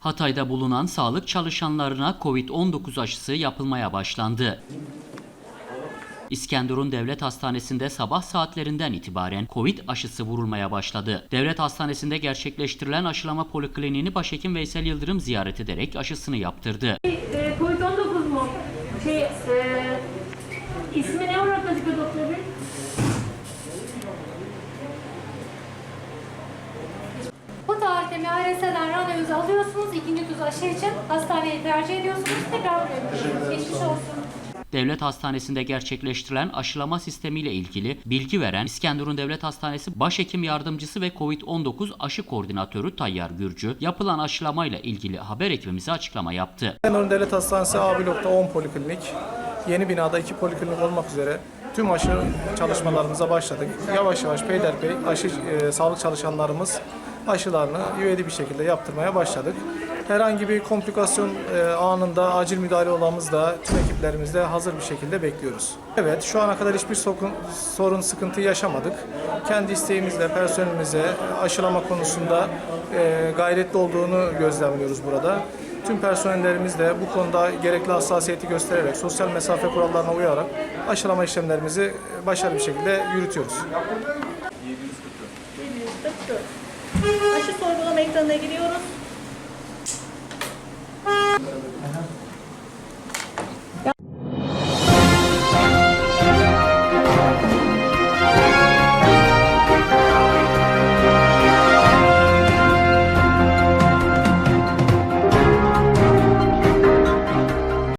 Hatay'da bulunan sağlık çalışanlarına Covid-19 aşısı yapılmaya başlandı. İskenderun Devlet Hastanesi'nde sabah saatlerinden itibaren Covid aşısı vurulmaya başladı. Devlet Hastanesi'nde gerçekleştirilen aşılama polikliniğini Başhekim Veysel Yıldırım ziyaret ederek aşısını yaptırdı. E, Covid-19 mu? Şey, e, ismi ne olarak gözüküyor doktor? MRS'den randevunuzu alıyorsunuz. ikinci doz aşı için hastaneyi tercih ediyorsunuz. Tekrar. Geçmiş olsun. Devlet Hastanesi'nde gerçekleştirilen aşılama sistemiyle ilgili bilgi veren İskenderun Devlet Hastanesi Başhekim Yardımcısı ve Covid-19 aşı koordinatörü Tayyar Gürcü, yapılan aşılamayla ilgili haber ekibimize açıklama yaptı. İskenderun Devlet Hastanesi A blokta 10 poliklinik, yeni binada 2 poliklinik olmak üzere tüm aşı çalışmalarımıza başladık. Yavaş yavaş peyderpey aşı e, sağlık çalışanlarımız aşılarını üyeli bir şekilde yaptırmaya başladık. Herhangi bir komplikasyon e, anında acil müdahale olmamız da tüm ekiplerimizde hazır bir şekilde bekliyoruz. Evet şu ana kadar hiçbir sorun sıkıntı yaşamadık. Kendi isteğimizle personelimize aşılama konusunda e, gayretli olduğunu gözlemliyoruz burada. Tüm personellerimiz de bu konuda gerekli hassasiyeti göstererek, sosyal mesafe kurallarına uyarak aşılama işlemlerimizi başarılı bir şekilde yürütüyoruz. 744. 744 giriyoruz. Aha.